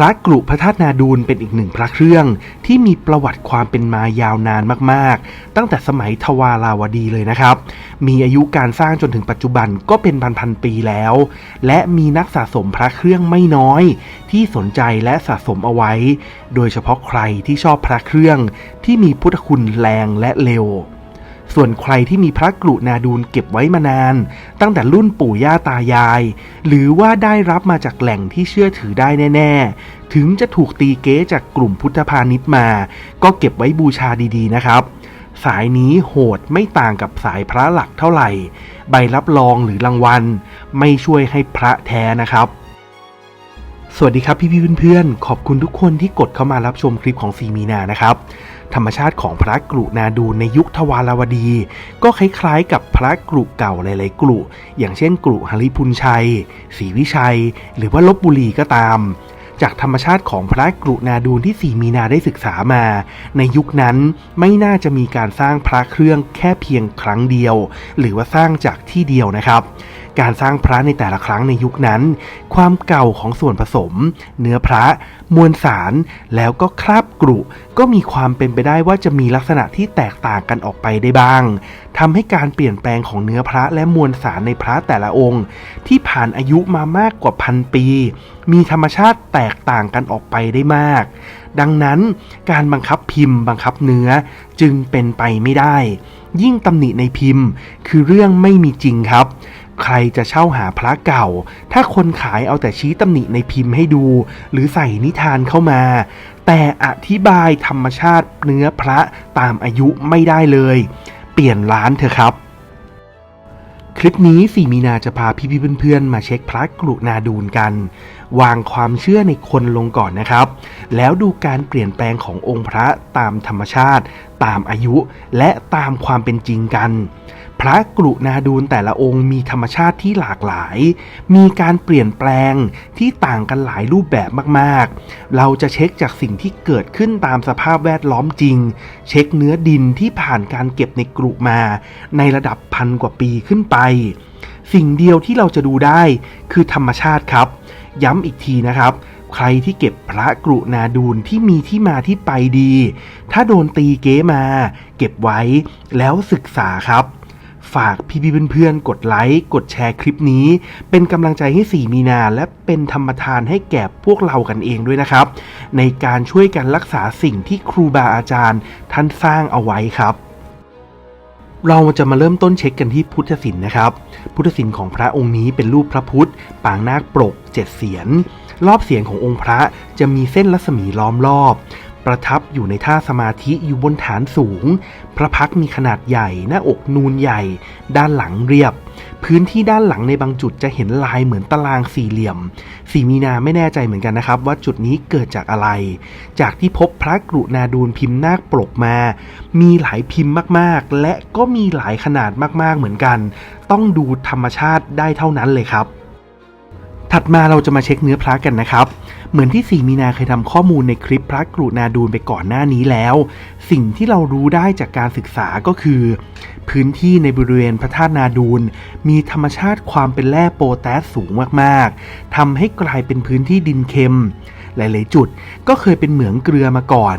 พระกรุพระธาตุนาดูลเป็นอีกหนึ่งพระเครื่อง ที่มีประวัติความเป็นมายาวนานมากๆ ตั้งแต่สมัยทวาราวดีเลยนะครับ มีอายุการสร้างจนถึงปัจจุบันก็เป็นพันๆปีแล้ว และมีนักสะสมพระเครื่องไม่น้อย ที่สนใจและสะสมเอาไว้ โดยเฉพาะใครที่ชอบพระเครื่องที่มีพุทธคุณแรงและเร็ว ส่วนใครที่มีพระกรุนาดูลเก็บไว้มานาน ตั้งแต่รุ่นปู่ย่าตายาย หรือว่าได้รับมาจากแหล่งที่เชื่อถือได้แน่ ๆ ถึงจะถูกตีเก๊จากกลุ่มพุทธพาณิชย์มา ก็เก็บไว้บูชาดีๆนะครับ สายนี้โหดไม่ต่างกับสายพระหลักเท่าไหร่ ใบรับรองหรือรางวัล ไม่ช่วยให้พระแท้นะครับสวัสดีครับพี่ๆเพื่อนๆ ขอบคุณทุกคนที่กดเข้ามารับชมคลิปของซีมีนานะครับ ธรรมชาติของพระกรุนาดูในยุคทวารวดี ก็คล้ายๆ กับพระกรุเก่าหลายๆกรุอย่างเช่นกรุหริพุนชัยศรีวิชัย หรือว่าลบบุรีก็ตาม จากธรรมชาติของพระกรุนาดูลที่สีมีนาได้ศึกษามา ในยุคนั้นไม่น่าจะมีการสร้างพระเครื่องแค่เพียงครั้งเดียว หรือว่าสร้างจากที่เดียวนะครับ การสร้างพระในแต่ละครั้งในยุคนั้น ความเก่าของส่วนผสม เนื้อพระ มวลสาร แล้วก็คราบกรุ ก็มีความเป็นไปได้ว่าจะมีลักษณะที่แตกต่างกันออกไปได้บ้างทำให้การเปลี่ยนแปลงของเนื้อพระและมวลสารในพระแต่ละองค์ ที่ผ่านอายุมามากกว่าพันปี มีธรรมชาติแตกต่างกันออกไปได้มาก ดังนั้นการบังคับพิมพ์บังคับเนื้อจึงเป็นไปไม่ได้ยิ่งตำหนิในพิมพ์ คือเรื่องไม่มีจริงครับ ใครจะเช่าหาพระเก่า ถ้าคนขายเอาแต่ชี้ตำหนิในพิมพ์ให้ดู หรือใส่นิทานเข้ามา แต่อธิบายธรรมชาติเนื้อพระตามอายุไม่ได้เลย เปลี่ยนร้านเถอะครับคลิปนี้สี่มีนาจะพาพี่ๆเพื่อนๆ มาเช็คพระกรุนาดูลกัน วางความเชื่อในคนลงก่อนนะครับ แล้วดูการเปลี่ยนแปลงขององค์พระตามธรรมชาติ ตามอายุ และตามความเป็นจริงกัน พระกรุนาดูลแต่ละองค์มีธรรมชาติที่หลากหลาย มีการเปลี่ยนแปลงที่ต่างกันหลายรูปแบบมากๆ เราจะเช็คจากสิ่งที่เกิดขึ้นตามสภาพแวดล้อมจริง เช็คเนื้อดินที่ผ่านการเก็บในกรุมา ในระดับพันกว่าปีขึ้นไป สิ่งเดียวที่เราจะดูได้คือธรรมชาติครับ ย้ำอีกทีนะครับใครที่เก็บพระกรุนาดูลที่มีที่มาที่ไปดี ถ้าโดนตีเก๊มา เก็บไว้แล้วศึกษาครับ ฝากพี่ๆเพื่อนๆ กดไลค์ กดแชร์คลิปนี้ เป็นกำลังใจให้สีมีนา และเป็นธรรมทานให้แก่พวกเรากันเองด้วยนะครับ ในการช่วยกันรักษาสิ่งที่ครูบาอาจารย์ท่านสร้างเอาไว้ครับ เราจะมาเริ่มต้นเช็คกันที่พุทธศิลป์นะครับ พุทธศิลป์ของพระองค์นี้เป็นรูปพระพุทธ ปางนาคปรกเจ็ดเสียนรอบเสียนขององค์พระจะมีเส้นรัศมีล้อมรอบ ประทับอยู่ในท่าสมาธิอยู่บนฐานสูง พระพักมีขนาดใหญ่ หน้าอกนูนใหญ่ ด้านหลังเรียบ พื้นที่ด้านหลังในบางจุดจะเห็นลายเหมือนตารางสี่เหลี่ยม สีมีนาไม่แน่ใจเหมือนกันนะครับ ว่าจุดนี้เกิดจากอะไร จากที่พบพระกรุนาดูลพิมพ์นาคปรกมา มีหลายพิมพ์มากๆ และก็มีหลายขนาดมากๆเหมือนกัน ต้องดูธรรมชาติได้เท่านั้นเลยครับ ถัดมาเราจะมาเช็คเนื้อพระกันนะครับ เหมือนที่สีมีนาเคยทำข้อมูลในคลิปพระกรุณาดูลไปก่อนหน้านี้แล้ว สิ่งที่เรารู้ได้จากการศึกษาก็คือ พื้นที่ในบริเวณพระธาตุนาดูล มีธรรมชาติความเป็นแร่โปแทสสูงมากๆทำให้กลายเป็นพื้นที่ดินเค็ม หลาย ๆ จุด ก็เคยเป็นเหมืองเกลือมาก่อน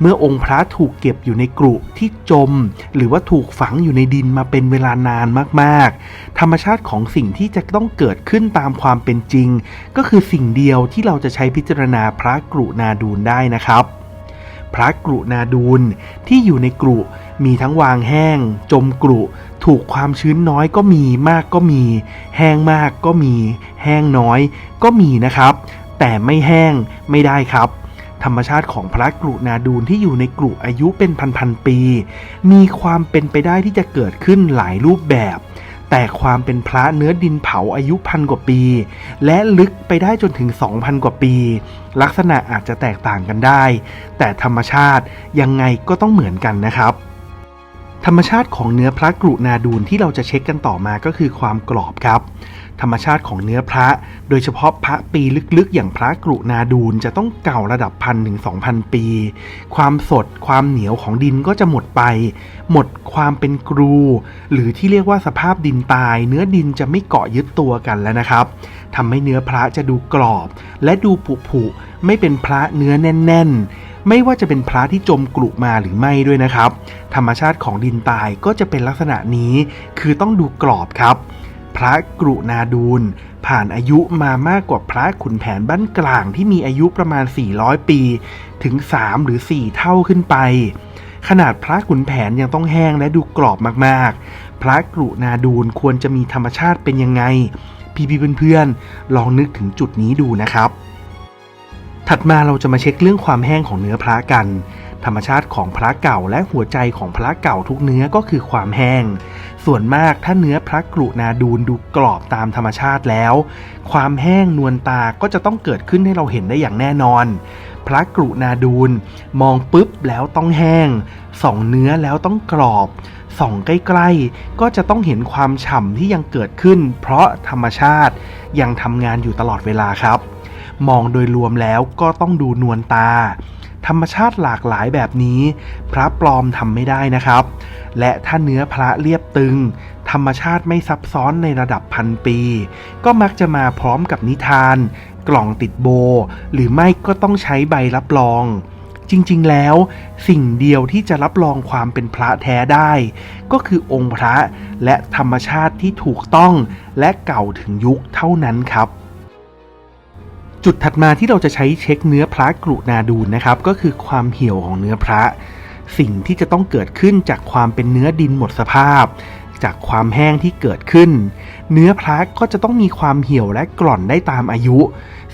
เมื่อองค์พระถูกเก็บอยู่ในกรุที่จม หรือว่าถูกฝังอยู่ในดินมาเป็นเวลานานมาก ๆ ธรรมชาติของสิ่งที่จะต้องเกิดขึ้นตามความเป็นจริง ก็คือสิ่งเดียวที่เราจะใช้พิจารณาพระกรุนาดูลได้นะครับ พระกรุนาดูลที่อยู่ในกรุมีทั้งวางแห้ง จมกรุถูกความชื้นน้อยก็มีมากก็มี แห้งมากก็มี แห้งน้อยก็มีนะครับ แต่ไม่แห้งไม่ได้ครับ ธรรมชาติของพระกรุนาดูลที่อยู่ในกรุอายุเป็นพันๆปี มีความเป็นไปได้ที่จะเกิดขึ้นหลายรูปแบบ แต่ความเป็นพระเนื้อดินเผาอายุพันกว่าปี และลึกไปได้จนถึง 2,000 กว่าปี ลักษณะอาจจะแตกต่างกันได้ แต่ธรรมชาติยังไงก็ต้องเหมือนกันนะครับธรรมชาติของเนื้อพระกรุนาดูลที่เราจะเช็คกันต่อมาก็คือความกรอบครับ ธรรมชาติของเนื้อพระ โดยเฉพาะพระปีลึกๆ อย่างพระกรุนาดูลจะต้องเก่าระดับพันถึงสองพันปี ความสดความเหนียวของดินก็จะหมดไป หมดความเป็นกรู หรือที่เรียกว่าสภาพดินตาย เนื้อดินจะไม่เกาะยึดตัวกันแล้วนะครับทำให้เนื้อพระจะดูกรอบ และดูผุผุๆไม่เป็นพระเนื้อแน่น ๆ ไม่ว่าจะเป็นพระที่จมกรุมาหรือไม่ด้วยนะครับ ธรรมชาติของดินตายก็จะเป็นลักษณะนี้ คือต้องดูกรอบครับ พระกรุนาดูล ผ่านอายุมามากกว่าพระขุนแผนบ้านกลางที่มีอายุประมาณ 400 ปี ถึง 3 หรือ 4 เท่าขึ้นไป ขนาดพระขุนแผนยังต้องแห้งและดูกรอบมากๆ พระกรุนาดูลควรจะมีธรรมชาติเป็นยังไง พี่ๆเพื่อนๆ ลองนึกถึงจุดนี้ดูนะครับถัดมาเราจะมาเช็คเรื่องความแห้งของเนื้อพระกัน ธรรมชาติของพระเก่าและหัวใจของพระเก่าทุกเนื้อก็คือความแห้ง ส่วนมากถ้าเนื้อพระกรุนาดูลดูกรอบตามธรรมชาติแล้ว ความแห้งนวลตาก็จะต้องเกิดขึ้นให้เราเห็นได้อย่างแน่นอน พระกรุนาดูลมองปุ๊บแล้วต้องแห้ง ส่องเนื้อแล้วต้องกรอบ ส่องใกล้ๆ ก็จะต้องเห็นความฉ่ำที่ยังเกิดขึ้น เพราะธรรมชาติยังทำงานอยู่ตลอดเวลาครับ มองโดยรวมแล้วก็ต้องดูนวลตา ธรรมชาติหลากหลายแบบนี้ พระปลอมทำไม่ได้นะครับ และถ้าเนื้อพระเรียบตึง ธรรมชาติไม่ซับซ้อนในระดับพันปี ก็มักจะมาพร้อมกับนิทาน กล่องติดโบ หรือไม่ก็ต้องใช้ใบรับรองจริงๆ แล้วสิ่งเดียวที่จะรับรองความเป็นพระแท้ได้ ก็คือองค์พระและธรรมชาติที่ถูกต้องและเก่าถึงยุคเท่านั้นครับ จุดถัดมาที่เราจะใช้เช็คเนื้อพระกรุนาดูนนะครับ ก็คือความเหี่ยวของเนื้อพระ สิ่งที่จะต้องเกิดขึ้นจากความเป็นเนื้อดินหมดสภาพ จากความแห้งที่เกิดขึ้น เนื้อพระก็จะต้องมีความเหี่ยวและกร่อนได้ตามอายุ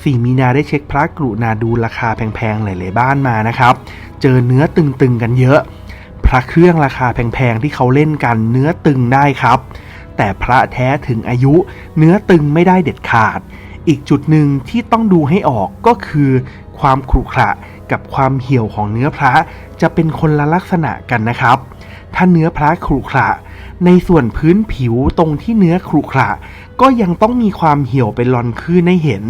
สี่มีนาได้เช็คพระกรุนาดูราคาแพงๆหลายๆบ้านมานะครับ เจอเนื้อตึงๆกันเยอะ พระเครื่องราคาแพงๆที่เขาเล่นกันเนื้อตึงได้ครับ แต่พระแท้ถึงอายุ เนื้อตึงไม่ได้เด็ดขาด อีกจุดหนึ่งที่ต้องดูให้ออกก็คือ ความขรุขระกับความเหี่ยวของเนื้อพระจะเป็นคนละลักษณะกันนะครับ ถ้าเนื้อพระขรุขระในส่วนพื้นผิวตรงที่เนื้อขรุขระก็ยังต้องมีความเหี่ยวเป็นรอนคืนให้เห็น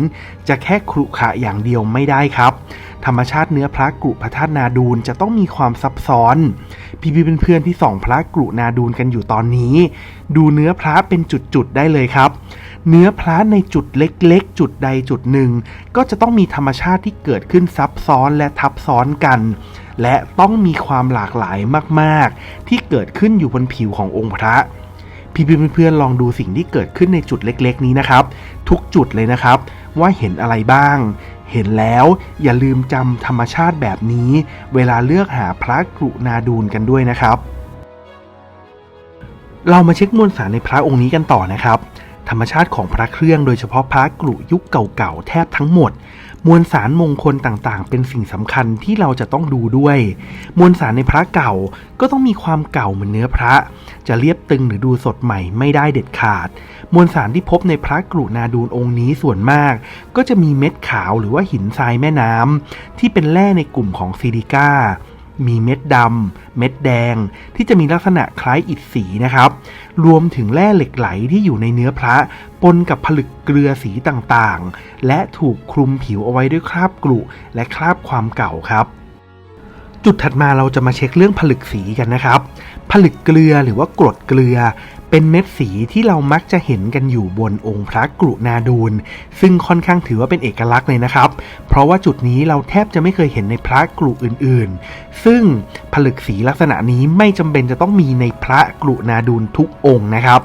จะแค่ขรุขระอย่างเดียวไม่ได้ครับ ธรรมชาติเนื้อพระกรุพระธาตุนาดูลจะต้องมีความซับซ้อน พี่พี่เพื่อนๆที่ส่องพระกรุนาดูลกันอยู่ตอนนี้ ดูเนื้อพระเป็นจุดๆได้เลยครับ เนื้อพระในจุดเล็กๆ จุดใดจุดหนึ่ง ก็จะต้องมีธรรมชาติที่เกิดขึ้นซับซ้อนและทับซ้อนกัน และต้องมีความหลากหลายมากๆ ที่เกิดขึ้นอยู่บนผิวขององค์พระพี่ๆเพื่อนๆลองดูสิ่งที่เกิดขึ้นในจุดเล็ก ๆ นี้นะครับ ทุกจุดเลยนะครับ ว่าเห็นอะไรบ้าง เห็นแล้วอย่าลืมจำธรรมชาติแบบนี้ เวลาเลือกหาพระกรุนาดูลกันด้วยนะครับ เรามาเช็คมวลสารในพระองค์นี้กันต่อนะครับ ธรรมชาติของพระเครื่องโดยเฉพาะพระกรุยุคเก่าๆแทบทั้งหมด มวลสารมงคลต่างๆ เป็นสิ่งสำคัญที่เราจะต้องดูด้วย มวลสารในพระเก่าก็ต้องมีความเก่าเหมือนเนื้อพระ จะเรียบตึงหรือดูสดใหม่ไม่ได้เด็ดขาด มวลสารที่พบในพระกรุณาดูลองค์นี้ส่วนมาก ก็จะมีเม็ดขาวหรือว่าหินทรายแม่น้ำที่เป็นแร่ในกลุ่มของซิลิก้า มีเม็ดดำ เม็ดแดง ที่จะมีลักษณะคล้ายอิฐสีนะครับ รวมถึงแร่เหล็กไหลที่อยู่ในเนื้อพระ ปนกับผลึกเกลือสีต่างๆ และถูกคลุมผิวเอาไว้ด้วยคราบกรุและคราบความเก่าครับจุดถัดมาเราจะมาเช็คเรื่องผลึกสีกันนะครับ ผลึกเกลือหรือว่ากรดเกลือ เป็นเม็ดสีที่เรามักจะเห็นกันอยู่บนองค์พระกรุนาดูล ซึ่งค่อนข้างถือว่าเป็นเอกลักษณ์เลยนะครับ เพราะว่าจุดนี้เราแทบจะไม่เคยเห็นในพระกรุอื่นๆ ซึ่งผลึกสีลักษณะนี้ไม่จำเป็นจะต้องมีในพระกรุนาดูลทุกองค์นะครับ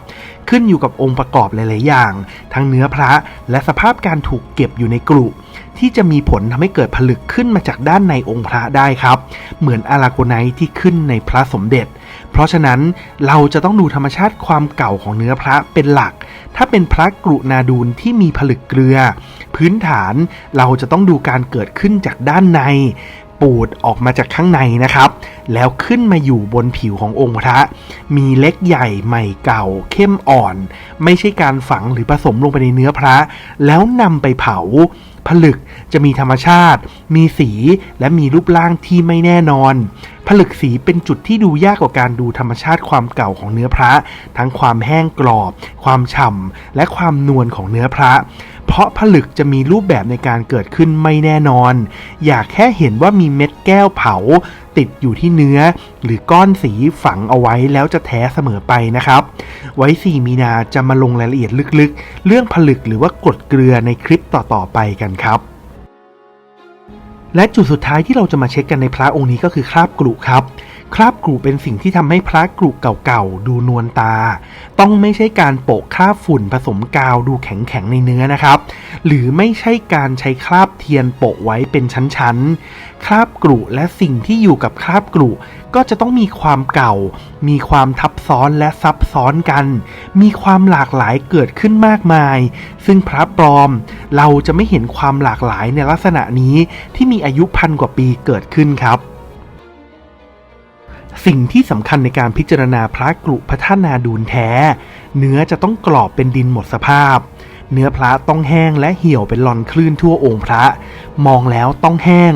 ขึ้นอยู่กับองค์ประกอบหลาย ๆ อย่าง ทั้งเนื้อพระและสภาพการถูกเก็บอยู่ในกรุที่จะมีผลทำให้เกิดผลึกขึ้นมาจากด้านในองค์พระได้ครับ เหมือนอาราโกไนที่ขึ้นในพระสมเด็จ เพราะฉะนั้นเราจะต้องดูธรรมชาติความเก่าของเนื้อพระเป็นหลัก ถ้าเป็นพระกรุนาดูลที่มีผลึกเกลือ พื้นฐานเราจะต้องดูการเกิดขึ้นจากด้านในปูดออกมาจากข้างในนะครับ แล้วขึ้นมาอยู่บนผิวขององค์พระ มีเล็กใหญ่ใหม่เก่า เข้มอ่อน ไม่ใช่การฝังหรือผสมลงไปในเนื้อพระ แล้วนำไปเผา ผลึกจะมีธรรมชาติ มีสีและมีรูปร่างที่ไม่แน่นอน ผลึกสีเป็นจุดที่ดูยากกว่าการดูธรรมชาติความเก่าของเนื้อพระ ทั้งความแห้งกรอบ ความฉ่ำและความนวลของเนื้อพระ เพราะผลึกจะมีรูปแบบในการเกิดขึ้นไม่แน่นอน อยากแค่เห็นว่ามีเม็ดแก้วเผา ติดอยู่ที่เนื้อ หรือก้อนสีฝังเอาไว้แล้วจะแท้เสมอไปนะครับ ไว้ 4 มีนาจะมาลงรายละเอียดลึกๆ เรื่องผลึกหรือว่ากรดเกลือในคลิปต่อๆไปกันครับและจุดสุดท้ายที่เราจะมาเช็คกันในพระองค์นี้ก็คือคราบกรุครับ ราบกรุเป็นสิ่งที่ทำให้พระกรุเก่าๆดูนวลตา ต้องไม่ใช่การโปะคราบฝุ่นผสมกาวดูแข็งๆในเนื้อนะครับ หรือไม่ใช่การใช้คราบเทียนโปะไว้เป็นชั้นๆ คราบกรุและสิ่งที่อยู่กับคราบกรุก็จะต้องมีความเก่า มีความทับซ้อนและซับซ้อนกัน มีความหลากหลายเกิดขึ้นมากมาย ซึ่งพระปลอมเราจะไม่เห็นความหลากหลายในลักษณะนี้ที่มีอายุพันกว่าปีเกิดขึ้นครับ สิ่งที่สำคัญในการพิจารณาพระกรุพัฒนาดูนแท้ เนื้อจะต้องกรอบเป็นดินหมดสภาพ เนื้อพระต้องแห้งและเหี่ยวเป็นลอนคลื่นทั่วองค์พระ มองแล้วต้องแห้ง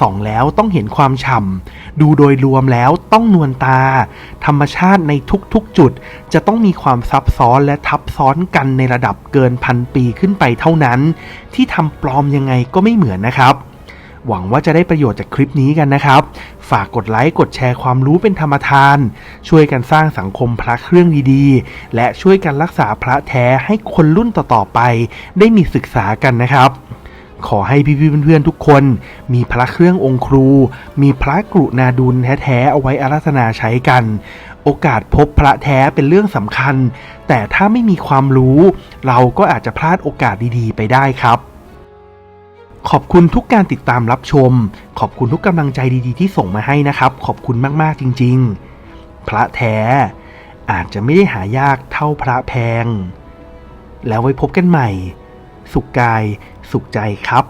ส่องแล้วต้องเห็นความฉ่ำดูโดยรวมแล้วต้องนวลตา ธรรมชาติในทุกๆจุด จะต้องมีความซับซ้อนและทับซ้อนกันในระดับเกินพันปีขึ้นไปเท่านั้น ที่ทำปลอมยังไงก็ไม่เหมือนนะครับ หวังว่าจะได้ประโยชน์จากคลิปนี้กันนะครับ ฝากกดไลค์กดแชร์ความรู้เป็นธรรมทาน ช่วยกันสร้างสังคมพระเครื่องดีๆ และช่วยกันรักษาพระแท้ให้คนรุ่นต่อๆไป ได้มีศึกษากันนะครับ ขอให้พี่ๆเพื่อนๆทุกคน มีพระเครื่ององค์ครู มีพระกรุณาดุลแท้ๆเอาไว้อาราธนาใช้กันโอกาสพบพระแท้เป็นเรื่องสำคัญ แต่ถ้าไม่มีความรู้ เราก็อาจจะพลาดโอกาสดีๆ ไปได้ครับ ขอบคุณทุกการติดตามรับชม ขอบคุณทุกกำลังใจดีๆ ที่ส่งมาให้นะครับ ขอบคุณมากๆจริง ๆ พระแท้อาจจะไม่ได้หายากเท่าพระแพง แล้วไว้พบกันใหม่ สุขกาย สุขใจครับ